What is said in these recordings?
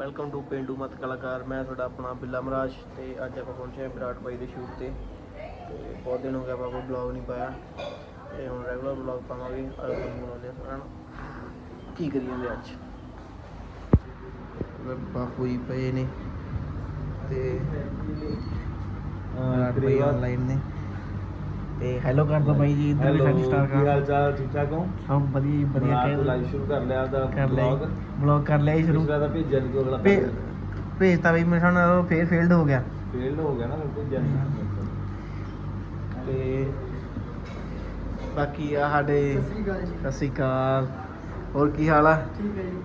Welcome to ਪਿੰਡੂ ਮਤ ਕਲਾਕਾਰ ਮੈਂ ਤੁਹਾਡਾ ਆਪਣਾ ਬਿੱਲਾ ਮਹਾਰਾਜ ਤੇ ਅੱਜ ਆਪਾਂ ਪਹੁੰਚੇ ਹਾਂ ਵਿਰਾਟ ਬਾਈ ਦੇ ਸ਼ੂਟ ਤੇ। ਤੇ ਬਹੁਤ ਦਿਨ ਹੋ ਗਿਆ ਆਪਾਂ ਕੋਈ ਬਲੌਗ ਨਹੀਂ ਪਾਇਆ। ਤੇ ਹੁਣ ਰੈਗੂਲਰ ਬਲੌਗ ਪਾਵਾਂਗੇ। ਅੱਜ ਤੁਹਾਨੂੰ ਬਣਾਉਂਦੇ ਹਾਂ ਸਾਰਿਆਂ ਨੂੰ। ਕੀ ਕਰੀ ਜਾਂਦੇ ਅੱਜ? ਬਾਪੂ ਜੀ ਪਏ ਨੇ। ਤੇ ਵਿਰਾਟ ਬਾਈ ਆਨਲਾਈਨ ਨੇ। ਤੇ ਹੈਲੋ ਕਰ ਦੋ ਬਾਈ ਜੀ ਇੱਧਰ ਵੀ ਸਾਡੀ ਸਟਾਰ ਕੀ ਹਾਲ ਕਰ। ਚਾਲ ਠੀਕ ਠਾਕ ਹੋ? ਸਭ ਵਧੀਆ ਜੀ, ਵਧੀਆ ਕਹਿ ਲਾਈਵ ਸ਼ੁਰੂ ਕਰ ਲਿਆ ਲਿਆ vlog। ਬਲੌਗ ਕਰ ਲਿਆ ਜੀ ਸ਼ੁਰੂ। ਭੇਜਿਆ ਨਹੀਂ ਕੋਈ ਅਗਲਾ ਭੇਜਤਾ ਬਈ ਮੇਰੇ ਸਾਹਮਣੇ ਫੇਰ ਫੇਲਡ ਹੋ ਗਿਆ। ਫੇਲ ਹੋ ਗਿਆ ਨਾ ਨਹੀਂ ਤੇ ਬਾਕੀ ਆ ਸਾਡੇ ਸਤਿ ਸ਼੍ਰੀ ਅਕਾਲ ਹੋਰ ਕੀ ਹਾਲ ਆ? ਠੀਕ ਹੈ ਜੀ।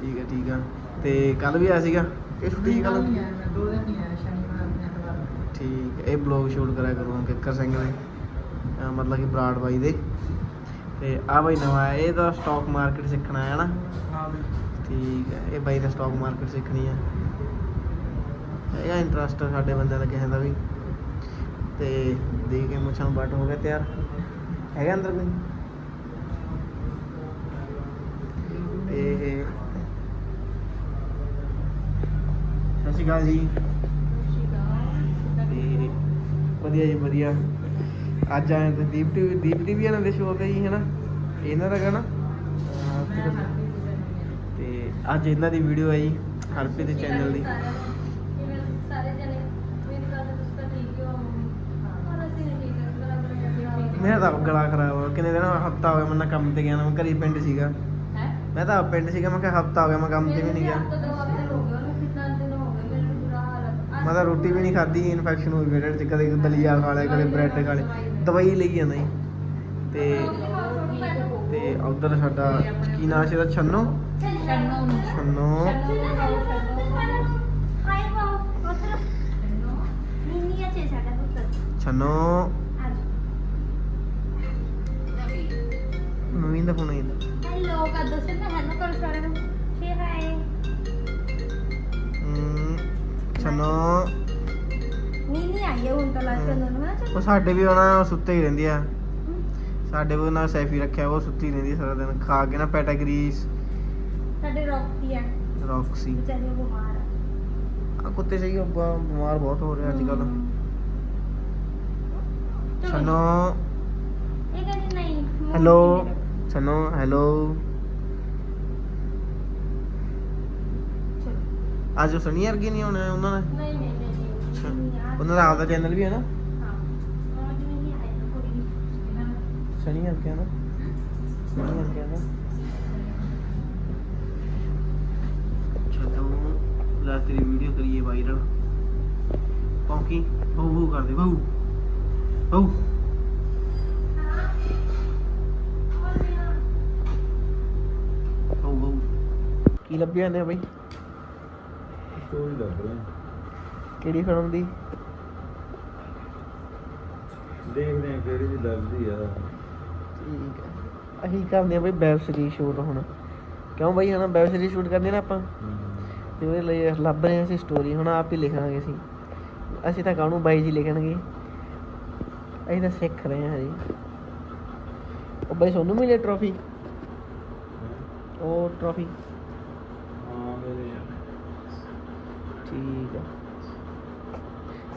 ਠੀਕ ਹੈ ਠੀਕ ਆ। ਤੇ ਕੱਲ ਵੀ ਆਇਆ ਸੀਗਾ? ਇਹ ਛੁੱਟੀ ਕੱਲ ਨਹੀਂ ਆਇਆ ਮੈਂ ਦੋ ਦਿਨ ਨਹੀਂ ਆਇਆ ਸ਼ਨੀਵਾਰ ਐਤਵਾਰ। ਠੀਕ ਹੈ, ਇਹ ਬਲੌਗ ਸ਼ੂਟ ਕਰਿਆ ਕਰੂੰ ਕਿੱਕਰ ਸਿੰਘ ਦੇ। ਮਤਲਬ ਕਿ ਬਰਾੜ ਬਾਈ ਦੇ। ਤੇ ਆ ਬਾਈ ਨਵਾਂ ਆਇਆ ਇਹ ਤਾਂ ਸਟਾਕ ਮਾਰਕੀਟ ਸਿੱਖਣਾ ਹੈ ਨਾ? ਹਾਂ ਬਈ। ਠੀਕ ਹੈ ਇਹ ਬਾਈ ਨੇ ਸਟਾਕ ਮਾਰਕੀਟ ਸਿੱਖਣੀ ਹੈ ਹੈਗਾ ਇੰਟਰਸਟ ਸਾਡੇ ਬੰਦਿਆਂ ਦਾ ਕਿਸੇ ਦਾ ਵੀ। ਤੇ ਦੇ ਕੇ ਮੁੱਛਾਂ ਨੂੰ ਬੱਟ ਹੋ ਗਿਆ ਤਿਆਰ। ਹੈਗਾ ਅੰਦਰ ਕੋਈ? ਤੇ ਸਤਿ ਸ਼੍ਰੀ ਅਕਾਲ ਜੀ। ਵਧੀਆ ਜੀ ਵਧੀਆ। ਅੱਜ ਆਏ ਤੇ ਦੀਪ ਟੀ ਦੀਪ ਟੀ ਵੀ ਇਹਨਾਂ ਦੇ ਸ਼ੋਅ ਤੇ ਹੈ ਨਾ ਇਹਨਾਂ ਦਾ ਗਾਣਾ? ਤੇ ਅੱਜ ਇਹਨਾਂ ਦੀ ਵੀਡੀਓ ਹੈ ਜੀ ਹਰਪ੍ਰੀਤ ਦੇ ਚੈਨਲ ਦੀ। ਮੇਰੀ ਤਾਂ ਹੀ ਹੋ ਹਾਂ ਹੈ। ਗਲਾ ਖਰਾਬ ਹੋ ਕਿੰਨੇ ਦਿਨ ਹਫਤਾ ਹੋ ਗਿਆ ਮੈਂ ਨਾ ਕੰਮ ਤੇ ਗਿਆ ਨਾ ਮੈਂ ਘਰੇ ਹੀ ਪਿੰਡ ਸੀਗਾ। ਹੈ? ਮੈਂ ਤਾਂ ਪਿੰਡ ਸੀਗਾ ਮੈਂ ਕਿਹਾ ਹਫਤਾ ਹੋ ਗਿਆ ਮੈਂ ਕੰਮ ਤੇ ਵੀ ਨਹੀਂ ਗਿਆ। ਹੋ ਹੋ ਹੈ ਮੈਂ ਤਾਂ ਰੋਟੀ ਵੀ ਨਹੀਂ ਖਾਧੀ ਇਨਫੈਕਸ਼ਨ ਹੋਈ ਮੇਰੇ 'ਚ ਕਦੇ ਦਲੀਆ ਖਾ ਲਿਆ ਕਦੇ ਬ੍ਰੈਡ ਖਾ ਲਿਆ। ਦਵਾਈ ਲਈ ਜਾਂਦਾ ਜੀ ਤੇ ਤੇ ਉਧਰ ਸਾਡਾ ਕੀ ਨਾਂ ਸੀ ਇਹਦਾ ਛੰਨੋ? ਛੰਨੋ। ਨੂੰ ਛੰਨੋ। ਨਵੀਂ ਦਾ ਫੋਨ ਆਇਆ ਹੈਲੋ ਕਰ ਦੋ ਸੇ ਹੈਲੋ ਕਰ ਸਾਰਿਆਂ ਨੂੰ। ਹਾਈ ਹਮ, ਛੰਨੋ। ਨੀਨੀ ਆਈ ਹੈ ਹੁਣ ਤਾਂ ਲਾਸਟ ਨੂੰ ਨਾ ਉਹ ਸਾਡੇ ਵੀ ਉਹਨਾਂ ਸੁੱਤੇ ਹੀ ਰਹਿੰਦੀ ਆ। ਸਾਡੇ ਵੀ ਉਹਨਾਂ ਸੈਫੀ ਰੱਖਿਆ ਉਹ ਸੁੱਤੀ ਰਹਿੰਦੀ ਆ ਸਾਰਾ ਦਿਨ ਖਾ ਕੇ ਨਾ ਪੈਟਾਗਰੀਸ ਸਾਡੇ ਰੌਕਸੀ ਹੈ ਰੌਕਸੀ। ਵਿਚਾਰੀ ਉਹ ਬਿਮਾਰ ਹੈ ਆ ਕੁੱਤੇ ਸਹੀ ਉਹ ਬ- ਬਿਮਾਰ ਬਹੁਤ ਹੋ ਰਹੇ ਅੱਜ ਕੱਲ ਛੰਨੋ। ਇਹ ਕਹਿੰਦੀ ਨਹੀਂ ਮੂੰਹ ਹੈਲੋ ਨਹੀਂ ਮੇਰਾ। ਹੈਲੋ। ਚਲੋ। ਅੱਜ ਉਹ ਸਨੀ ਵਰਗੇ ਨਹੀਂ ਆਉਣਾ ਉਹਨਾਂ ਨੇ? ਨਹੀਂ ਨਹੀਂ। ਉਹਨਾਂ ਦਾ ਆਪਦਾ ਚੈਨਲ ਵੀ ਹੈ ਨਾ? ਹਾਂ ਅੱਜ ਨਹੀਂ ਆਇਆ ਨਾ। ਕੋਈ ਇਹਨਾਂ ਨੂੰ ਸਨੀ ਵਰਗੇ ਹੈ ਨਾ। ਸਨੀ ਵਰਗੇ ਹੈ ਨਾ ਛੱਡੋ ਲੈ ਤੇਰੀ ਵੀਡੀਓ ਕਰੀਏ ਵਾਇਰਲ ਪੌਂਕੀ ਬਹੂ ਬਹੂ ਕਰਦੇ ਬਹੂ। ਬਹੂ। ਬਹੂ ਬਹੂ। ਕੀ ਲੱਭਿਆ ਨੇ ਬਈ? ਸਟੋਰੀ ਲੱਗ ਰਹੀ ਕਿਹੜੀ ਫਿਲਮ ਦੀ? ਦੇਖਦੇ ਹਾਂ ਕਿਹੜੀ ਦੀ ਲੱਭਦੀ ਆ। ਠੀਕ ਹੈ ਅਸੀਂ ਕਰਦੇ ਆ ਬਈ ਵੈਬ ਸੀਰੀਜ਼ ਸ਼ੂਟ ਹੁਣ। ਕਿਉਂ ਬਈ ਹਣਾ ਵੈਬ ਸੀਰੀਜ਼ ਸ਼ੂਟ ਕਰਨੀ ਨਾ ਆਪਾਂ? ਤੇ ਉਹਦੇ ਲਈ ਲੱਭ ਰਹੇ ਹਾਂ ਅਸੀਂ ਸਟੋਰੀ ਹੁਣ ਆਪ ਹੀ ਲਿਖਾਂਗੇ ਅਸੀਂ। ਅਸੀਂ ਤਾਂ ਕਾਹਨੂੰ ਬਾਈ ਜੀ ਲਿਖਣਗੇ? ਅਸੀਂ ਤਾਂ ਸਿੱਖ ਰਹੇ ਹਾਂ ਜੀ। ਉਹ ਬਾਈ ਸੋਨੂੰ ਮਿਲੇ ਟਰੋਫੀ ਉਹ ਟਰੋਫੀ ਹਾਂ ਮੇਰੇ ਠੀਕ ਆ।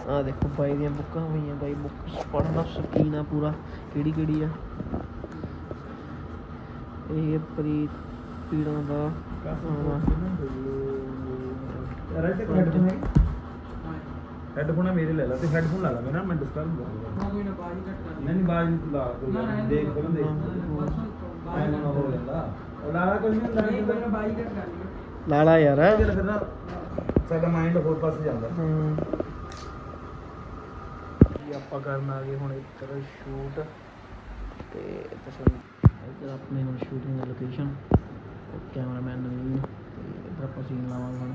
ਆ ਦੇਖੋ ਬਾਈ ਦੀਆਂ ਬੁੱਕਾਂ ਹੋਈਆਂ ਬਾਈ ਬੁੱਕ ਪੜ੍ਹਨਾ ਸ਼ੌਕੀਨ ਆ ਪੂਰਾ ਕਿਹੜੀ ਕਿਹੜੀ ਆ? ਇਹ ਪ੍ਰੀਤ ਪੀੜਾਂ ਦਾ ਹਾਂ। ਹੈਡਫੋਨ ਮੇਰੇ ਲੈ ਲਾ ਤੇ ਹੈਡਫੋਨ ਲਾ ਲਾ ਮੇਰਾ ਮੈਂ ਡਿਸਟਰਬ ਹੋ ਨਾ ਕੋਈ ਨਾ ਬਾਜੀ ਕੱਟ ਕਰ ਨਹੀਂ ਨਹੀਂ ਬਾਜ ਨਹੀਂ ਲਾ ਕੋਈ ਨਾ, ਨਾ, ਦੇਖ ਫਿਲਮ ਦੇਖ। ਐ ਨਾ ਹੋ ਜਾਂਦਾ। ਉਹ ਲਾ ਲਾ ਕੋਈ ਨਹੀਂ ਹੁੰਦਾ ਨਹੀਂ ਕੋਈ ਨਾ ਬਾਜੀ ਕੱਟ ਕਰ ਲਾਲਾ ਯਾਰ। ਫਿਰ ਨਾ ਸਾਡਾ ਮਾਈਂਡ ਹੋਰ ਪਾਸੇ ਜਾਂਦਾ। ਹਮ। ਜੀ ਆਪਾਂ ਕਰਨ ਆ ਗਏ ਹੁਣ ਇੱਧਰ ਸ਼ੂਟ ਤੇ ਤੁਸੀਂ ਇੱਧਰ ਆਪਣੇ ਹੁਣ ਸ਼ੂਟਿੰਗ ਦੀ ਲੋਕੇਸ਼ਨ ਕੈਮਰਾਮੈਨ ਨਵੀਨ ਤੇ ਇੱਧਰ ਆਪਾਂ ਸੀਨ ਲਾਵਾਂਗੇ ਹੁਣ।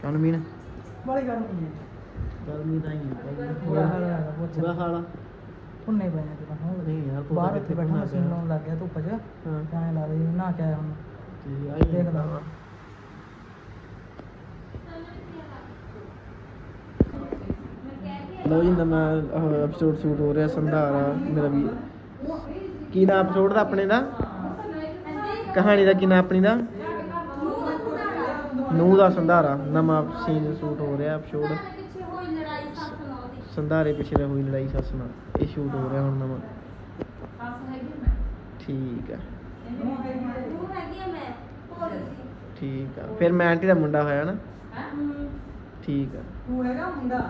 ਕਿਉਂ ਨਵੀਨ ਬੜੀ ਗੱਲ ਨਹੀਂ ਹੈ। ਗਰਮੀ ਤਾਂ ਹੀ ਹੈ ਬੁਰਾ ਹਾਲ ਹੈ ਬਹੁਤ ਬੁਰਾ ਹਾਲ ਪੁੰਨੇ ਨੇ ਤੇ ਹੁਣ ਨਹੀਂ ਯਾਰ ਤੂੰ ਬਾਹਰ ਕਿੱਥੇ ਬੈਠਾ ਪਿਆ। ਲਾਉਣ ਲੱਗ ਗਿਆ ਧੁੱਪ 'ਚ। ਹਾਂ। ਤਾਂ ਐਂ ਲੱਗਦਾ ਜਿਵੇਂ ਨਹਾ ਕੇ ਆਇਆ ਹੁਣ। ਤੇ ਆਈ ਦੇਖ ਹੁੰਦਾ ਲਾ। ਜੀ ਨਵਾਂ ਐਪੀਸੋਡ ਸ਼ੂਟ ਹੋ ਰਿਹਾ ਸੰਧਾਰਾ ਮੇਰਾ ਵੀ ਕੀ ਨਾਮ ਐਪੀਸੋਡ ਦਾ ਆਪਣੇ ਦਾ? ਕਹਾਣੀ ਦਾ ਕੀ ਨਾਮ ਆਪਣੀ ਦਾ? ਨੂੰ ਦਾ ਸੰਧਾਰਾ। ਨਵਾਂ ਸੀਨ ਸ਼ੂਟ ਹੋ ਰਿਹਾ ਸ਼ੂਟ ਪਿੱਛੇ ਹੋਈ ਲੜਾਈ ਸੱਸ ਨਾਲ ਦੀ ਸੰਧਾਰੇ ਪਿਛਲੇ ਹੋਈ ਲੜਾਈ ਸੱਸ ਨਾਲ। ਇਹ ਸ਼ੂਟ ਹੋ ਰਿਹਾ ਹੁਣ ਨਵਾਂ। ਸੱਸ ਹੈਗੀ ਮੈਂ ਠੀਕ ਆ। ਠੀਕ ਆ। ਫਿਰ ਮੈਂ ਆਂਟੀ ਦਾ ਮੁੰਡਾ ਹੋਇਆ ਨਾ? ਹੂੰ। ਠੀਕ ਆ। ਤੂੰ ਹੈਗਾ ਮੁੰਡਾ?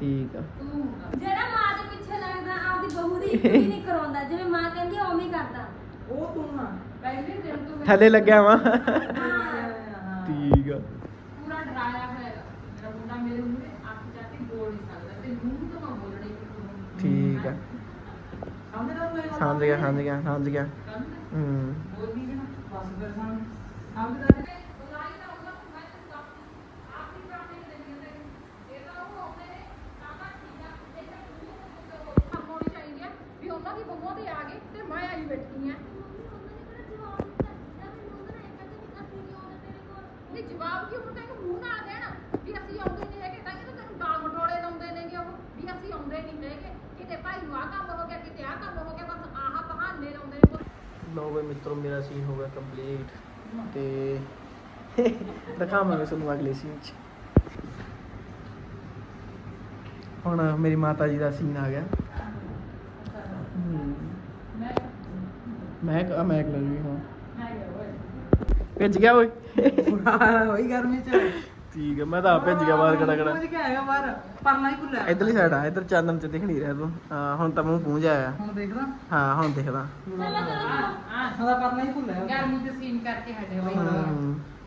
ਠੀਕ ਆ। ਜਿਹੜਾ ਮਾਂ ਦੇ ਪਿੱਛੇ ਲੱਗਦਾ ਆਪਦੀ ਬਹੂ ਦੀ ਇੱਜ਼ਤ ਵੀ ਨਹੀਂ ਕਰਾਉਂਦਾ। ਜਿਵੇਂ ਮਾਂ ਕਹਿੰਦੀ ਆ ਉਵੇਂ ਹੀ ਕਰਦਾ। ਉਹ ਤੂੰ ਨਾ ਪਹਿਲੇ ਦਿਨ ਤੋਂ ਮੈਂ ਥੱਲੇ ਲੱਗਿਆ ਵਾ। ਹਾਂ। ਹਾਂ ਠੀਕ ਆ। ਪੂਰਾ ਡਰਾਇਆ ਹੋਇਆ ਹੈਗਾ। ਮੇਰਾ ਮੁੰਡਾ ਮੇਰੇ ਮੂਹਰੇ ਅੱਖ ਜਾ ਕੇ ਬੋਲ ਨਹੀਂ ਸਕਦਾ ਤੇ ਮੂੰਹ ਤੋਂ ਮੈਂ ਬੋਲਣਾ ਹੀ ਨਹੀਂ ਠੀਕ ਆ। ਸਮਝ ਰਿਹਾ ਮੇਰੀ ਗੱਲ? ਸਮਝ ਗਿਆ ਸਮਝ ਗਿਆ ਸਮਝ ਗਿਆ। ਹੂੰ। ਬੋਲ ਨਹੀਂ ਨਾ ਬਸ ਫਿਰ ਸਮਝ। ਸਮਝ ਰਿਹਾ ਜੀ? ਹੋਣੀ ਚਾਹੀਦੀ ਹੈ ਵੀ ਉਹਨਾਂ ਦੀ ਬਹੂਆਂ ਤੇ ਆ ਗਏ ਤੇ ਮੈਂ ਆਈ ਬੈਠੀ ਆ ਨਹੀਂ ਜਵਾਬ ਕੀ ਹੁਣ ਤੈਨੂੰ ਮੂੰਹ ਨਾਲ ਦੇਣ ਵੀ ਅਸੀਂ ਆਉਂਦੇ ਨਹੀਂ ਹੈਗੇ ਤਾਂ ਕਿ ਤੈਨੂੰ ਗਾਲ ਮਟੋਲੇ ਲਾਉਂਦੇ ਨੇਗੇ ਉਹ ਵੀ ਅਸੀਂ ਆਉਂਦੇ ਨਹੀਂ ਹੈਗੇ ਕਿਤੇ ਭਾਈ ਨੂੰ ਆਹ ਕੰਮ ਹੋ ਗਿਆ ਕਿਤੇ ਆਹ ਕੰਮ ਹੋ ਗਿਆ ਬਸ ਆਹ ਬਹਾਨੇ ਲਾਉਂਦੇ ਨੇ। ਲਓ ਬਈ ਮਿੱਤਰੋ ਮੇਰਾ ਸੀਨ ਹੋ ਗਿਆ ਕੰਪਲੀਟ ਤੇ ਦਿਖਾਵਾਂਗੇ ਤੁਹਾਨੂੰ ਅਗਲੇ ਸੀਨ 'ਚ। ਹੁਣ ਮੇਰੀ ਮਾਤਾ ਜੀ ਦਾ ਸੀਨ ਆ ਗਿਆ। ਮੈਂ ਮੈਂ ਕ- ਮੈਂ ਕਰ ਲਈ ਹਾਂ। ਭਿੱਜ ਗਿਆ ਓਏ। ਹੋਈ ਗਰਮੀ ਚ। ਠੀਕ ਹੈ ਮੈਂ ਤਾਂ ਆਪ ਭਿੱਜ ਗਿਆ ਬਾਹਰ ਕੜਾ ਕੜਾ ਕੁਝ ਆਏਗਾ ਬਾਹਰ ਪਰਨਾ ਹੀ ਭੁੱਲਿਆ ਇਧਰਲੀ ਸਾਈਡ ਆ ਇਧਰ ਚਾਨਣ ਚ ਦਿਖ ਨਹੀਂ ਰਿਹਾ ਤੂੰ। ਹਾਂ ਹੁਣ ਤਾਂ ਮੂੰਹ ਪੂੰਝ ਆਇਆ। ਹੁਣ ਦੇਖਦਾ। ਹਾਂ ਹੁਣ ਦਿਖਦਾ। ਹਾਂ ਉਹਦਾ ਪਰਨਾ ਹੀ ਭੁੱਲਿਆ ਗਰਮੀ ਤੇ ਸੀਨ ਕਰਕੇ ਹਟੇ ਹੋਏ ਹੂੰ।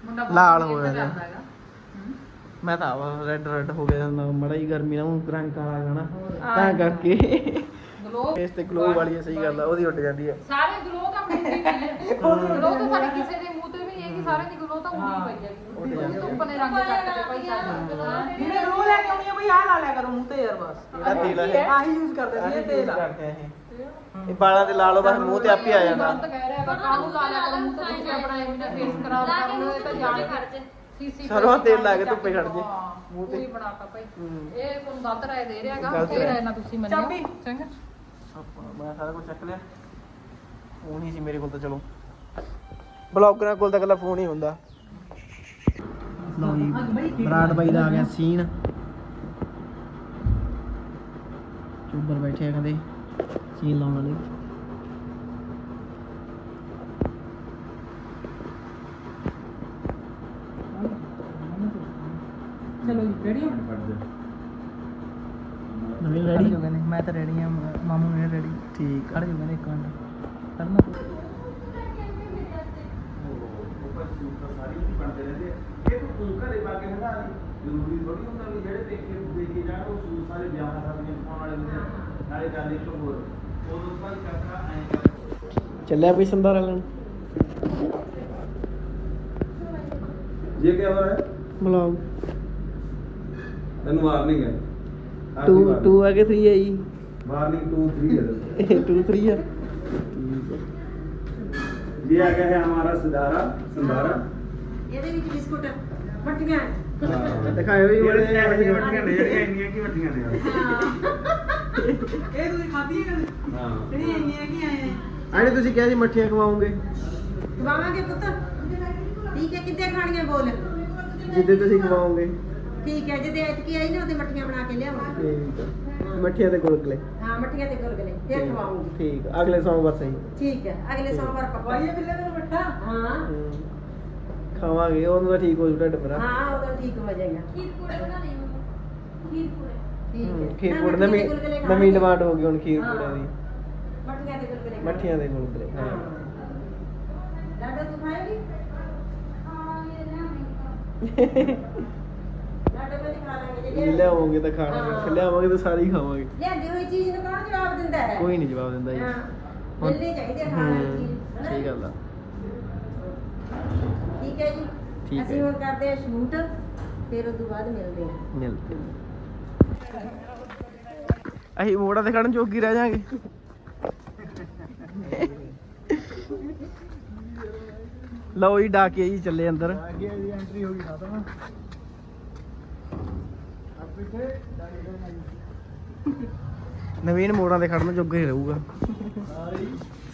ਮੁੰਡਾ ਬਹੁਤ ਲਾਲ ਮਿਹਨਤ ਕਰਦਾ ਹੈਗਾ। ਮੈਂ ਤਾਂ ਆਵਾ ਰੈੱਡ ਰੈੱਡ ਹੋ ਗਿਆ ਨਾ ਮੜਾ ਹੀ ਗਰਮੀ ਨਾਲ ਮੂੰਹ ਰੰਗ ਕਾਲਾ ਜਾਣਾ। ਹਾਂ। ਤਾਂ ਕਰਕੇ। ਗਲੋ ਇਸ ਤੇ ਗਲੋ ਵਾਲੀ ਹੈ, ਸਹੀ ਗੱਲ ਆ ਉਹਦੀ ਉੱਡ ਜਾਂਦੀ ਹੈ ਸਾਰੇ ਗਲੋ ਤਾਂ ਪਈ ਹੈ ਗਲੋ ਤਾਂ ਸਾਡੇ ਕਿਸੇ ਦੇ ਤੇ ਨਹੀਂ ਹੈ ਕਿ ਸਾਰੇ ਦੀ ਗਲੋ ਤਾਂ ਹਾਂ। ਉੱਡੀ ਪਈ ਹੈ ਧੁੱਪ ਨੇ ਰੰਗ ਕੱਟ ਕੇ ਪਈ ਇਹਨੇ ਰੋ ਲੈ ਕੇ ਆਉਣੀ ਆ ਬਈ ਆਹ ਲਾ ਲਿਆ ਕਰੋ ਮੂੰਹ ਤੇ ਯਾਰ ਬਸ ਇਹਦਾ ਤੇਲ ਹੈ ਆਹੀ ਯੂਜ਼ ਕਰਦੇ ਸੀ ਇਹ ਤੇਲ ਆ ਕਰਦੇ ਆ ਇਹ ਇਹ ਬਾਲਾਂ ਤੇ ਲਾ ਲਓ ਬਸ ਮੂੰਹ ਤੇ ਆਪੇ ਆ ਜਾਂਦਾ ਗਲਤ ਕਹਿ ਰਿਹਾ ਕਾਹਨੂੰ ਲਾ ਲਿਆ ਕਰ ਮੂੰਹ ਤੇ ਤੁਸੀਂ ਆਪਣਾ ਐਵੇਂ ਦਾ ਫੇਸ ਖਰਾਬ ਲਾ ਕਰ ਕੇ ਲਓ ਇਹ ਤਾਂ ਤੇ ਜਾਣ ਖੜ ਜੇ। ਸੀਸੀ ਸਰੋਂ ਤੇਲ ਲਾ ਕੇ ਧੁੱਪੇ ਖੜ ਜੇ। ਮੂੰਹ ਤੇ ਤੇ। ਹੀ ਬਣਾਤਾ ਭਾਈ। ਇਹ ਤੁਹਾਨੂੰ ਗਲਤ ਰਾਏ ਦੇ ਰਿਹਾ ਹੈਗਾ ਗਲਤ ਇਹ ਰਾਏ। ਰਾਏ ਨਾ ਤੁਸੀਂ ਮੰਨਿਓ। ਚੰਗਾ ਆਪਾਂ ਮੈਂ ਸਾਰਾ ਕੁਝ ਚੱਕ ਲਿਆ ਫੋਨ ਹੀ ਸੀ ਮੇਰੇ ਕੋਲ ਤਾਂ ਚਲੋ ਬਲੌਗਰਾਂ ਕੋਲ ਤਾਂ ਇਕੱਲਾ ਫੋਨ ਹੀ ਹੁੰਦਾ। ਲਓ ਜੀ ਬਰਾੜ ਬਾਈ ਦਾ ਆ ਗਿਆ ਸੀਨ। ਚੁੱਬਰ ਬੈਠੇ ਆ ਕਹਿੰਦੇ ਸੀਨ ਲਾਉਣ ਵਾਲੇ। ਚਲੋ ਜੀ ਰੈਡੀ ਹੋ? ਨਵੀਂ ਖੜ ਰੈਡੀ ਜਾਓ ਕਹਿੰਦੇ ਮੈਂ ਤਾਂ ਰੈਡੀ ਆ ਮਾਮੂ ਨੇ ਰੈਡੀ ਠੀਕ ਖੜ ਜਾਓ ਕਹਿੰਦੇ ਇੱਕ ਮਿੰਟ। ਕਰਨਾ ਸਾਰੇ ਹੀ ਬਣਦੇ ਰਹਿੰਦੇ ਆ। ਇਹ ਤੂੰ ਘਰੇ ਪਾ ਕੇ ਹੰਡਾ ਲਈ ਜ਼ਰੂਰੀ ਥੋੜੀ ਹੁੰਦਾ ਵੀ ਜਿਹੜੇ ਪੇਕੇ ਦੇ ਜਾਣ ਉਹ ਸੂਟ ਸਾਰੇ ਵਿਆਹਾਂ ਸਾਡੀਆਂ ਪਾਉਣ ਵਾਲੇ ਹੁੰਦੇ ਆ। ਨਾਲੇ ਗੱਲ ਇੱਕ ਹੋਰ। ਉਹ ਤੋਂ ਬਾਅਦ ਕਾਕਾ ਐਂ ਚੱਲਿਆ ਕੋਈ ਸੰਧਾਰਾ ਲੈਣ? ਜੇ ਕੀ ਹੋ ਹੈ? ਬਲੌਗ ਤੈਨੂੰ ਵਾਰਨਿੰਗ ਹੈ। 2 2 ਆ ਕੇ 3 ਆ ਜੀ। ਵਾਰਨਿੰਗ 2 3 ਹੈ 2 3 ਆ। ਜੇ ਆ ਗਿਆ ਹੈ ਹਮਾਰਾ ਸਿਦਾਰਾ ਸੰਧਾਰਾ। ਇਹਦੇ ਵਿੱਚ ਬਿਸਕੁਟ ਮੱਠੀਆਂ ਦਿਖਾਇਓ ਵੀ ਬੜੇ ਵੱਡੀਆਂ ਨੇ ਜਿਹੜੀਆਂ ਇੰਨੀਆਂ ਕੀ ਵੱਡੀਆਂ ਨੇ ਇਹ ਤੁਸੀਂ ਖਾਧੀ ਹੈ ਹਾਂ। ਜਿਹੜੀ ਇੰਨੀਆਂ ਕੀ ਆਏ ਆਣੇ ਤੁਸੀਂ ਕਿਹਾ ਸੀ ਮੱਠੀਆਂ ਖਵਾਓਗੇ? ਖਵਾਵਾਂਗੇ ਪੁੱਤ। ਠੀਕ ਹੈ ਕਿੱਦੇ ਖਾਣੀਆਂ ਬੋਲ? ਜਿੱਦੇ ਤੁਸੀਂ ਖਵਾਓਗੇ। ਠੀਕ ਹੈ ਜਦੇ ਐਤਕੀ ਆਈ ਨਾ ਉਹਦੇ ਮੱਠੀਆਂ ਬਣਾ ਕੇ ਲਿਆਵਾਂਗੇ ਹੈ। ਮੱਠੀਆਂ ਤੇ ਗੁਲਗਲੇ। ਹਾਂ ਮੱਠੀਆਂ ਤੇ ਗੁਲਗੁਲੇ ਫਿਰ ਖਵਾਉਂਗੀ ਠੀਕ ਹੈ, ਅਗਲੇ ਸੋਮਵਾਰ ਸਹੀ। ਠੀਕ ਹੈ ਅਗਲੇ ਸੋਮਵਾਰ ਪੱਕਾ। ਵਾਈਏ ਬਿੱਲੇ ਦਾ ਮੱਠਾ ਹਾਂ। ਖਾਵਾਂਗੇ ਉਹਨੂੰ ਤਾਂ ਠੀਕ ਹੋ ਜੂ ਢਿੱਡ ਮੇਰਾ ਹਾਂ ਉਦੋਂ ਠੀਕ ਹੋ ਜਾਏਗਾ। ਖੀਰ ਪੂੜੇ ਬਣਾ ਲਈ ਮੰਮਾ। ਖੀਰ ਪੂੜੇ ਠੀਕ ਹਮ, ਹੈ ਖੀਰ ਨਾ, ਪੂੜੇ ਮੱਠੀਆਂ ਨਵੀਂ ਤੇ ਗੁਲਗੁਲੇ ਨਵੀਂ ਖਾਣਗੇ। ਡਿਮਾਂਡ ਹੋ ਗਈ ਹੁਣ ਖੀਰ ਹਾਂ। ਪੂੜੇ ਦੀ। ਮੱਠੀਆਂ ਤੇ ਗੁਲਗੁਲੇ ਮੱਠੀਆਂ ਦੇ ਗੁਲਗਲੇ ਹਾਂ। ਹਾਂ। ਲਾਡੋ ਤੂੰ ਖਾਏਗੀ? ਹਾਂ ਇਹ ਲਿਆਵਾਂਗੇ। ਲਾਡੋ ਕਦੇ ਖਾ ਲਾਂਗੇ ਜੇ ਲਿਆਵਾਂਗੇ। ਤਾਂ ਖਾਣਾ ਹਾਂ। ਲਿਆਵਾਂਗੇ ਤਾਂ ਸਾਰੇ ਹੀ ਖਾਵਾਂਗੇ। ਲਿਆਂਦੀ ਹੋਈ ਚੀਜ਼ ਨੂੰ ਕੌਣ ਜਵਾਬ ਦਿੰਦਾ ਹੈ? ਕੋਈ ਨਹੀਂ ਜਵਾਬ ਦਿੰਦਾ ਜੀ। ਹਾਂ ਹੁਣ- ਮਿਲਣੀ ਚਾਹੀਦੀ ਹੈ ਖਾਣ ਵਾਲੀ ਚੀਜ਼ ਹਮ, ਹਨਾ? ਸਹੀ ਗੱਲ ਆ। ਠੀਕ ਹੈ ਜੀ? ਠੀਕ ਅਸੀਂ ਹੈ। ਕਰਦੇ ਆ ਸ਼ੂਟ ਫਿਰ ਉਸ ਤੋਂ ਬਾਅਦ ਮਿਲਦੇ ਆ ਮਿਲਦੇ ਹਾਂ। ਅਸੀਂ ਮੋੜਾ ਦਿਖਾਣ ਜੋਗੀ ਰਹਿ ਜਾਾਂਗੇ। ਲਓ ਜੀ ਡਾਕੇ ਜੀ ਚੱਲੇ ਅੰਦਰ। ਨਵੀਨ ਮੋੜਾਂ ਦੇ ਖੜਨ ਜੋਗੇ ਰਹੂਗਾ।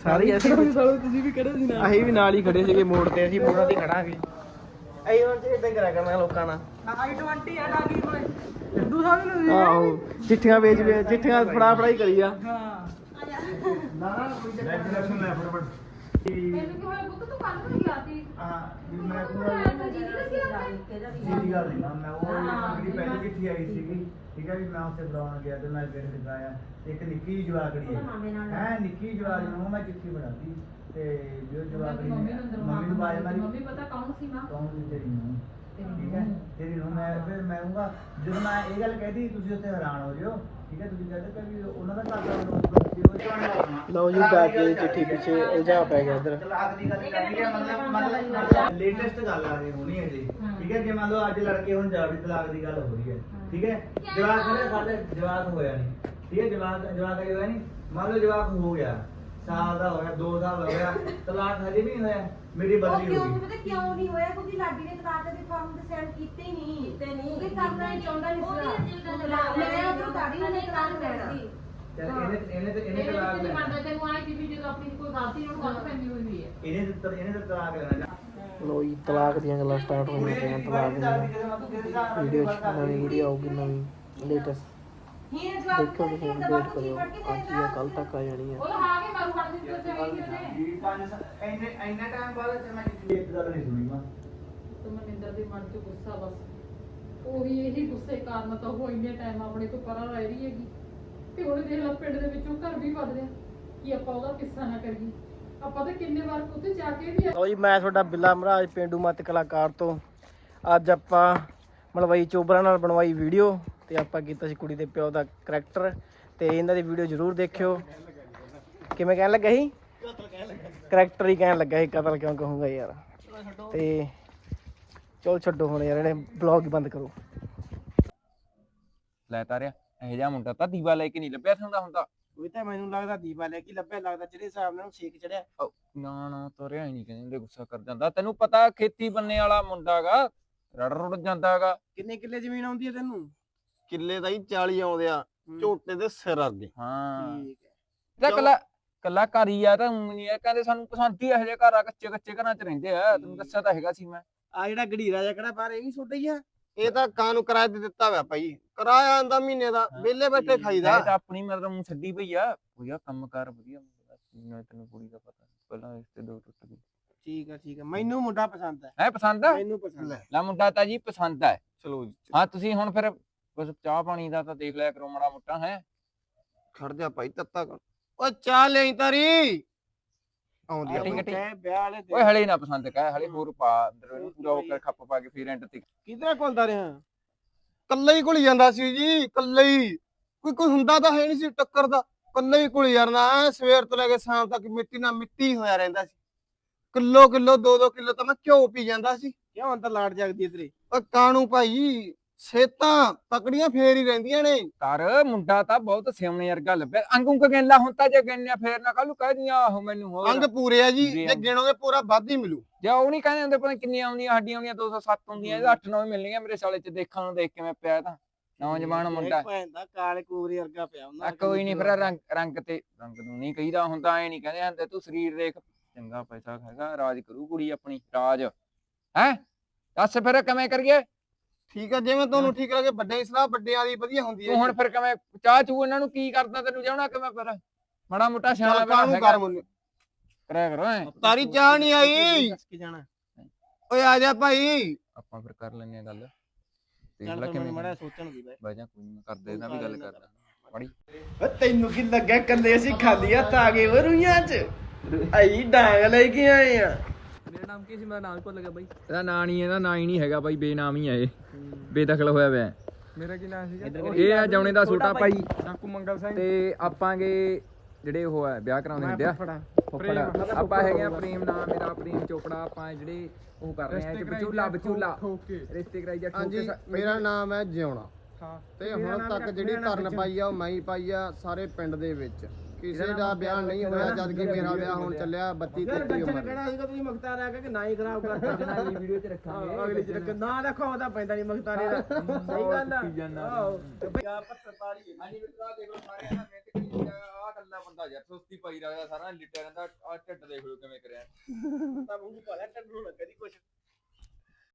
ਅਸੀਂ ਤੁਸੀਂ ਵੀ ਕਿਹੜੇ ਸੀ ਅਸੀਂ ਵੀ ਨਾਲ ਹੀ ਖੜੇ ਸੀਗੇ ਮੋੜ ਤੇ ਅਸੀਂ ਮੋੜਾਂ ਤੇ ਹੀ ਖੜਾਂਗੇ। ਐ ਹੁਣ ਤੇ ਇਦਾਂ ਕਰਿਆ ਕਰਨਾ ਲੋਕਾਂ ਨਾਲ। ਆਈ 20 ਆ ਡਾਗੀ ਕੋਲੇ ਸਿੱਧੂ ਸਾਹਿਬ ਨੂੰ ਆਹੋ ਚਿੱਠੀਆਂ ਵੇਚ ਵੇਚ ਚਿੱਠੀਆਂ ਫੜਾ ਫੜਾਈ ਕਰੀ ਆ। ਹਾਂ। ਲੈਕਚਰ ਲੈ ਫਟਾਫਟ ਮੈਨੂੰ ਕੀ ਹੋਇਆ ਪੁੱਤ ਤੂੰ ਕੱਲ ਨੂੰ ਗਿਆ ਸੀ ਹਾਂ ਵੀ ਮੈਂ ਗੱਲ ਨਹੀਂ ਮੈਂ ਉਹ ਜਿਹੜੀ ਪਹਿਲੀ ਚਿੱਠੀ ਆਈ ਸੀਗੀ ਠੀਕ ਹੈ ਵੀ ਮੈਂ ਉੱਥੇ ਬੁਲਾਉਣ ਗਿਆ ਤੇ ਮੈਂ ਫਿਰ ਦਿਖਾਇਆ ਇੱਕ ਨਿੱਕੀ ਜਵਾਕੜੀ ਹੈ। ਹੈ ਨਿੱਕੀ ਜਿਹੀ ਜਵਾਕੜੀ ਨੂੰ ਮੈਂ ਚਿੱਠੀ ਬਣਾਤੀ ਤੇ ਜੋ ਜਵਾਕੜੀ ਮੰਮੀ ਨੇ ਬਾਜ ਮਾਰੀ। ਮੰਮੀ ਪਤਾ ਕੌਣ ਸੀ ਮਾਂ ਕੌਣ ਸੀ ਤੇਰੀ ਨੂੰ ਠੀਕ ਹੈ। ਤੇਰੀ ਨੂੰ ਮੈਂ ਫਿਰ ਮੈਂ ਕਹੂੰਗਾ ਜਦੋਂ ਮੈਂ ਇਹ ਗੱਲ ਕਹਿਦੀ ਤੁਸੀਂ ਉੱਥੇ ਹੈਰਾਨ ਹੋ ਜਿਓ। ਦਾ ਦਾ ਲਓ ਜੀ ਬੈਠ ਕੇ ਚਿੱਠੀ ਪਿੱਛੇ ਉਲਝਾ ਪੈ ਗਿਆ ਇੱਧਰ। ਤਲਾਕ ਦੀ ਗੱਲ ਕਰਨੀ ਹੈ ਮਤਲਬ ਮਤਲਬ ਲੇਟੈਸਟ ਗੱਲ ਆ ਰਹੀ ਹੋਣੀ ਹੈ ਜੀ ਠੀਕ ਹੈ ਜੇ ਮੰਨ ਲਓ ਅੱਜ ਲੜਕੇ ਹੁਣ ਜਾ ਵੀ ਤਲਾਕ ਦੀ ਗੱਲ ਹੋ ਰਹੀ ਹੈ। ਠੀਕ ਹੈ ਸਾਡੇ ਜਵਾਕ ਹੋਇਆ ਨਹੀਂ ਠੀਕ ਹੈ ਹੋਇਆ ਨਹੀਂ ਮੰਨ ਲਓ ਜਵਾਕ ਹੋ ਗਿਆ। ਸਾਲ ਦਾ ਹੋਇਆ 2 ਸਾਲ ਹੋ ਗਿਆ। ਤਲਾਕ ਹਜੇ ਵੀ ਨਹੀਂ ਹੋਇਆ। ਮੇਰੀ ਉਹ ਬਦਲੀ ਕਿਉਂ? ਹੋ ਗਈ। ਪਤਾ ਕਿਉਂ ਨਹੀਂ ਹੋਇਆ? ਕਿਉਂਕਿ ਲਾਡੀ ਨੇ ਤਲਾਕ ਦੇ ਫਾਰਮ ਤੇ ਸਾਈਨ ਕੀਤੇ ਹੀ ਨਹੀਂ ਕੀਤੇ ਨਹੀਂ ਕਿਉਂਕਿ ਕਰਨਾ ਹੀ ਚਾਹੁੰਦਾ ਨਹੀਂ ਸੀ ਮੈਂ ਉਧਰੋਂ ਦਾੜੀ ਨੇ ਤਲਾਕ ਲੈਣਾ। ਚੱਲ ਇਹਨੇ ਇਹਨੇ ਤੇ ਇਹਨੇ ਤਲਾਕ ਲੈਣਾ। ਮੰਨਦਾ ਤੈਨੂੰ ਆਈ ਸੀ ਵੀ ਜਦੋਂ ਆਪਣੀ ਕੋਈ ਗਲਤੀ ਉਹਨੂੰ ਗਲਤ ਪੈਂਦੀ ਹੋਈ ਹੋਈ ਹੈ। ਇਹਨੇ ਤੇ ਇਹਨੇ ਤੇ ਤਲਾਕ ਲੈਣਾ। ਜੀ। ਤਲਾਕ ਦੀਆਂ ਗੱਲਾਂ ਸਟਾਰਟ ਹੋ ਗਈਆਂ ਤਲਾਕ ਦੀਆਂ ਵੀਡੀਓ ਨਵੀਂ ਵੀਡੀਓ ਆਊਗੀ ਨਵੀਂ ਲੇਟੈਸਟ ਹੀ ਜਵਾਬ ਦੇਖੋ ਤੁਸੀਂ ਵੇਟ ਕਰਿਓ ਅੱਜ ਜਾਂ ਕੱਲ ਤੱਕ ਆ ਜਾਣੀ ਹੈ ਉਹ ਤਾਂ ਆ ਕੇ ਮਾਰੂ ਫੜ ਦਿੱਤੀ ਉੱਥੇ ਗਈ ਸੀ ਉਹਨੇ ਵੀ ਪੰਜ ਸੱਤ- ਇੰਨੇ ਇੰਨੇ ਟਾਈਮ ਬਾਅਦ ਤੇ ਮੈਂ ਕਿਸੇ ਇੱਕ ਗੱਲ ਨਹੀਂ ਸੁਣੀ ਮੈਂ ਤੇ ਮਨਿੰਦਰ ਦੇ ਮਨ 'ਚ ਗੁੱਸਾ ਬਸ। ਉਹੀ ਇਹੀ ਗੁੱਸੇ ਕਾਰਨ ਤਾਂ ਉਹ ਇੰਨੇ ਟਾਈਮ ਆਪਣੇ ਤੋਂ ਪਰਾਂ ਰਹਿ ਰਹੀ ਹੈਗੀ। ਤੇ ਹੁਣ ਦੇਖ ਲਾ ਪਿੰਡ ਦੇ ਵਿੱਚੋਂ ਘਰ ਵੀ ਵੱਧ ਰਿਹਾ। ਕਿ ਆਪਾਂ ਉਹਦਾ ਕਿੱਸਾ ਨਾ ਕਰੀਏ। ਆਪਾਂ ਤਾਂ ਕਿੰਨੇ ਵਾਰ ਉੱਥੇ ਜਾ ਕੇ ਵੀ ਲਓ ਜੀ ਮੈਂ ਤੁਹਾਡਾ ਬਿੱਲਾ ਮਹਾਰਾਜ ਪਿੰਡੂ ਮੱਤ ਕਲਾਕਾਰ ਤੋਂ। ਅੱਜ ਆਪਾਂ ਮਲਵਈ ਚੋਬਰਾ ਨਾਲ ਬਣਵਾਈ ਵੀਡੀਓ ਤੇ ਆਪਾਂ ਕੀਤਾ ਸੀ ਕੁੜੀ ਦੇ ਪਿਓ ਦਾ ਕਰੈਕਟਰ ਤੇ ਇਹਨਾਂ ਦੀ ਵੀਡੀਓ ਜ਼ਰੂਰ ਦੇਖਿਓ। ਕਿਵੇਂ ਕਹਿਣ ਲੱਗਾ ਸੀ? ਕਰੈਕਟਰ ਹੀ ਕਹਿਣ ਲੱਗਾ ਸੀ ਕਤਲ ਕਿਉਂ ਕਹੂੰਗਾ ਯਾਰ। ਤੇ ਚਲ ਛੱਡੋ ਹੁਣ ਯਾਰ ਇਹਨੇ ਬਲੌਗ ਹੀ ਬੰਦ ਕਰੋ। ਲੈ ਤਾਰਿਆ ਇਹ ਜਿਹਾ ਮੁੰਡਾ ਤਾਂ ਦੀਵਾ ਲੈ ਕੇ ਨਹੀਂ ਲੱਭਿਆ ਹੁੰਦਾ ਹੁੰਦਾ ਉਹ ਤਾਂ ਮੈਨੂੰ ਲੱਗਦਾ ਦੀਪਾ ਲੈ ਕੇ ਲੱਭਿਆ ਲੱਗਦਾ ਜਿਹੜੇ ਹਿਸਾਬ ਨਾਲ ਛੇਕ ਚੜਿਆ। ਨਾ ਨਾ ਤਾਰਿਆ ਹੀ ਨਹੀਂ ਕਹਿੰਦੇ ਗੁੱਸਾ ਕਰ ਜਾਂਦਾ। ਤੈਨੂੰ ਪਤਾ ਖੇਤੀ ਬੰਨੇ ਵਾਲਾ ਮੁੰਡਾਗਾ ਰੜ ਰੁੜ ਜਾਂਦਾਗਾ। ਕਿੰਨੇ ਕਿੱਲੇ ਜ਼ਮੀਨ ਆਉਂਦੀ ਹੈ ਤੈਨੂੰ? ਕਿੱਲੇ ਤਾਂ ਹੀ 40 ਆਉਂਦੇ ਆ ਝੋਟੇ ਦੇ ਸਿਰ ਅੱਗੇ। ਹਾਂ। ਠੀਕ ਹੈ। ਤੇ ਕੱਲਾ ਕੱਲਾ ਘਰ ਹੀ ਆ ਤਾਂ ਊਂ ਨਹੀਂ ਆ ਕਹਿੰਦੇ ਸਾਨੂੰ ਪਸੰਦ ਹੀ ਇਹੋ ਜਿਹੇ ਘਰ ਆ ਕੱਚੇ ਕੱਚੇ ਘਰਾਂ 'ਚ ਰਹਿੰਦੇ ਆ ਤੈਨੂੰ ਦੱਸਿਆ ਤਾਂ ਹੈਗਾ ਸੀ ਮੈਂ। ਆ ਜਿਹੜਾ ਗੜੀਰਾ ਜਿਹਾ ਕਿਹੜਾ ਬਾਹਰ ਇਹ ਵੀ ਛੋਟਾ ਹੀ ਆ? ਇਹ ਤਾਂ ਕਾਂ ਨੂੰ ਕਿਰਾਏ ਤੇ ਦਿੱਤਾ ਹੋਇਆ ਭਾਈ? ਕਿਰਾਇਆ ਆਂਦਾ ਮਹੀਨੇ ਦਾ ਵਿਹਲੇ ਬੈਠੇ ਖਾਈਦਾ। ਇਹ ਤਾਂ ਆਪਣੀ ਮਤਲਬ ਊਂ ਛੱਡੀ ਪਈ ਆ। ਕੋਈ ਆ ਕੰਮਕਾਰ ਵਧੀਆ ਨਾ ਤੈਨੂੰ ਕੁੜੀ ਦਾ ਪਤਾ ਪਹਿਲਾਂ ਰਿਸ਼ਤੇ ਦੋ ਟੁੱਟ ਗਏ। ਠੀਕ ਆ ਠੀਕ ਆ। ਮੈਨੂੰ ਮੁੰਡਾ ਪਸੰਦ ਹੈ। ਹੈ ਪਸੰਦ ਆ? ਮੈਨੂੰ ਪਸੰਦ ਹੈ। ਲੈ ਮੁੰਡਾ ਤਾਂ ਜੀ ਪਸੰਦ ਆ ਚਲੋ ਜੀ, ਹਾਂ ਤੁਸੀਂ ਹੁਣ ਫਿਰ ਬਸ ਚਾਹ ਪਾਣੀ ਦਾ ਤਾਂ ਦੇਖ ਲਿਆ ਕਰੋ ਮਾੜਾ ਮੋਟਾ ਹੈ। ਖੜ ਜਾ ਭਾਈ ਤੱਤਾ ਕਰ ਓ ਚਾਹ ਲਈ ਤਾਰੀ। ਆਉਂਦੀ ਆ ਭਾਈ। ਵਿਆਹ ਵਾਲੇ ਓਏ ਹਲੇ ਨਾ ਪਸੰਦ ਕਹਿ ਹਲੇ ਹੋਰ ਪਾ ਅੰਦਰ ਇਹਨੂੰ ਪੂਰਾ ਹੋ ਕੇ ਖੱਪ ਪਾ ਕੇ ਫੇਰ ਐਂਡ ਤੇ। ਕਿਧਰੇ ਕੋਲਦਾ ਰਿਹਾ? ਕੱਲੇ ਹੀ ਘੁਲੀ ਜਾਂਦਾ ਸੀ ਜੀ ਕੱਲੇ ਹੀ। ਕੋਈ ਕੋਈ ਹੁੰਦਾ ਤਾਂ ਹੈ ਨਹੀਂ ਸੀ ਟੱਕਰ ਦਾ। ਕੱਲੇ ਹੀ ਘੁਲੀ ਜਾਂਦਾ ਐਂ ਸਵੇਰ ਤੋਂ ਲੈ ਕੇ ਸ਼ਾਮ ਤੱਕ ਮਿੱਟੀ ਨਾਲ ਮਿੱਟੀ ਹੋਇਆ ਰਹਿੰਦਾ ਸੀ। ਕਿਲੋ ਕਿਲੋ ਦੋ ਦੋ ਕਿਲੋ ਤਾਂ ਮੈਂ ਘਿਓ ਪੀ ਜਾਂਦਾ ਸੀ। ਕਿਉਂ ਅੰਦਰ ਲਾੜ ਜਗਦੀ ਹੈ ਤੇਰੇ? ਓ ਕਾਣੂ ਭਾਈ ਸੇਤਾਂ ਤਕੜੀਆਂ ਫੇਰ ਹੀ ਰਹਿੰਦੀਆਂ ਨੇ। ਕਰ ਮੁੰਡਾ ਤਾਂ ਬਹੁਤ ਸਿਆਣੇ ਵਰਗਾ ਲੱਭਿਆ ਅੰਗੂ ਕ ਗੈਲਾ ਹੁਣ ਤਾਂ ਜੇ ਗੈਨਿਆ ਫੇਰ ਨਾ ਕੱਲੂ ਕਹਿ ਦੀਆਂ ਆਹੋ ਮੈਨੂੰ ਹੋਰ। ਅੰਗ ਪੂਰੇ ਆ ਜੀ ਜੀ। ਗਿਣੋਗੇ ਪੂਰਾ ਵੱਧ ਹੀ ਮਿਲੂ। ਜੇ ਉਹ ਨਹੀਂ ਕਹਿੰਦੇ ਹੁੰਦੇ ਪਤਾ ਕਿੰਨੀਆਂ ਆਉਂਦੀਆਂ ਹੱਡੀਆਂ ਆਉਂਦੀਆਂ 207 ਹੁੰਦੀਆਂ ਇਹਦਾ 8 9 ਮਿਲਣੀਆਂ ਮੇਰੇ ਸਾਲੇ ਚ ਦੇਖਣ ਨੂੰ ਦੇਖ ਕੇ ਮੈਂ ਪਿਆ ਤਾਂ। ਨੌਜਵਾਨ ਮੁੰਡਾ। ਭੈਣ ਦਾ ਕਾਲੇ ਕੂਰੇ ਵਰਗਾ ਪਿਆ ਹੁੰਦਾ ਆ ਕੋਈ ਨਹੀਂ ਫਿਰ ਰੰਗ ਰੰਗ ਤੇ ਰੰਗ ਨੂੰ ਨਹੀਂ ਕਹੀਦਾ ਹੁੰਦਾ ਐ ਨਹੀਂ ਕਹਿੰਦੇ ਹੁੰਦੇ ਤੂੰ ਸਰੀਰ ਦੇਖ ਚੰਗਾ ਪੈਸਾ ਖਾਏਗਾ ਰਾਜ ਕਰੂ ਕੁੜੀ ਆਪਣੀ ਰਾਜ। ਹੈ? ਦੱਸ ਫਿਰ ਕਿਵੇਂ ਕਰੀਏ? ਠੀਕ ਆ ਜਿਵੇਂ ਤੁਹਾਨੂੰ ਠੀਕ ਲੱਗੇ ਵੱਡੇ ਦੀ ਸਲਾਹ ਵੱਡਿਆਂ ਦੀ ਵਧੀਆ ਹੁੰਦੀ ਹੈ ਤੂੰ ਹੁਣ ਫਿਰ ਕਿਵੇਂ ਚਾਹ ਚੂ ਇਹਨਾਂ ਨੂੰ ਕੀ ਕਰਦਾ ਤੈਨੂੰ ਜਾਣਾ ਕਿਵੇਂ ਫਿਰ? ਮਾੜਾ ਮੋਟਾ ਸਿਆਣਾ ਬਣਾ ਕਾਣੂ ਕਰ ਮੁੰਡੇ ਕਰਿਆ ਕਰੋ ਐ। ਤਾਰੀ ਚਾਹ ਨਹੀਂ ਆਈ। ਦੱਸ ਕੇ ਜਾਣਾ। ਓਏ ਆ ਜਾ ਭਾਈ। ਆਪਾਂ ਫਿਰ ਕਰ ਲੈਨੇ ਆ ਗੱਲ। ਦੇਖ ਚੱਲ ਲੈ ਕਿਵੇਂ ਮੜਾ ਸੋਚਣ ਦੀ ਬੈ ਬਾਈ। ਜਾ ਕੋਈ ਨਾ ਕਰਦੇ ਇਹਦਾ ਵੀ ਗੱਲ ਕਰਦਾ। ਬੜੀ ਤੈਨੂੰ ਕੀ ਲੱਗਿਆ ਕੱਲੇ ਅਸੀਂ ਖਾਲੀ ਹੱਥ ਆ ਗਏ ਓ ਰੂਈਆਂ ਚ? ਆਈ ਡਾਂਗ ਲੈ ਕੇ ਆਏ ਆ। ਮੇਰਾ ਨਾਮ ਕੀ ਸੀ? ਮੇਰਾ ਨਾਮ ਭੁੱਲ ਗਿਆ ਬਾਈ। ਇਹਦਾ ਨਾਂ ਨਹੀਂ ਇਹਦਾ ਨਾਂ ਹੀ ਨਹੀਂ ਹੈਗਾ ਬਾਈ ਬੇਨਾਮ ਹੀ ਆ ਇਹ। ਬੇਦਖਲ ਹੋਇਆ ਹੋਇਆ ਮੇਰਾ ਕੀ ਨਾਮ ਸੀਗਾ? ਇਹ ਆ ਜੌਣੇ ਦਾ ਛੋਟਾ ਭਾਈ। ਨਾਕੂ ਮੰਗਲ ਸਿੰਘ। ਤੇ ਆਪਾਂਗੇ ਜਿਹੜੇ ਉਹ ਆ ਵਿਆਹ ਕਰਾਉਂਦੇ ਹੁੰਦੇ ਆ। ਫੁੱਫੜ। ਆਪਾਂ ਹੈਗੇ ਆ ਪ੍ਰੇਮ ਨਾਮ ਮੇਰਾ ਪ੍ਰੇਮ ਚੋਪੜਾ ਆਪਾਂ ਜਿਹੜੇ ਉਹ ਕਰ ਰਹੇ ਆ ਇੱਕ ਵਿਚੂਲਾ ਵਿਚੂਲਾ ਰਿਸ਼ਤੇ ਕਰਾਈ ਜਾ ਠੋਕ ਹਾਂਜੀ ਸਾ- ਮੇਰਾ ਨਾਮ ਹੈ ਜਿਉਣਾ। ਹਾਂ। ਤੇ ਹੁਣ ਤੱਕ ਜਿਹੜੀ ਧਰਨ ਪਾਈ ਆ ਉਹ ਮੈਂ ਹੀ ਪਾਈ ਆ ਸਾਰੇ ਪਿੰਡ ਦੇ ਵਿੱਚ। ਕਿਸੇ ਦਾ ਵਿਆਹ ਨਹੀਂ ਹੋਇਆ ਜਦ ਕਿ ਮੇਰਾ ਵਿਆਹ ਹੁਣ ਚੱਲਿਆ 32 33 ਉਮਰ ਕਿਹੜਾ ਸੀਗਾ ਤੁਸੀਂ ਮਖਤਾਰ ਆ ਕੇ ਨਾ ਹੀ ਖਰਾਬ ਕਰਤਾ ਨਾ ਇਹ ਵੀਡੀਓ 'ਚ ਰੱਖਾਂਗੇ। ਅਗਲੀ ਚ ਰੱਖ ਨਾ ਰੱਖੋ ਉਹਦਾ ਪੈਂਦਾ ਨਹੀਂ ਮਖਤਾਰੇ ਦਾ ਸਹੀ ਗੱਲ ਆ। ਆਹੋ। ਪੱਤਰ ਪਾੜੀ ਹਾਂਜੀ ਮਿੱਤਰਾ ਦੇਖ ਸਾਰੇ ਨਾ ਮਿਹਨਤ ਕਰੀ ਆ ਕੱਲਾ ਬੰਦਾ ਯਾਰ ਸੁਸਤੀ ਪਾਈ ਰੱਖਦਾ ਸਾਰਾ ਲਿਟਿਆ ਰਹਿੰਦਾ। ਆ ਢਿੱਡ ਦੇਖ ਲਓ ਕਿਵੇਂ ਕਰਿਆ। ਤਾਂ ਮੂੰਹ ਟੰਡੂ ਨਾ ਕਦੀ ਕੁਛ।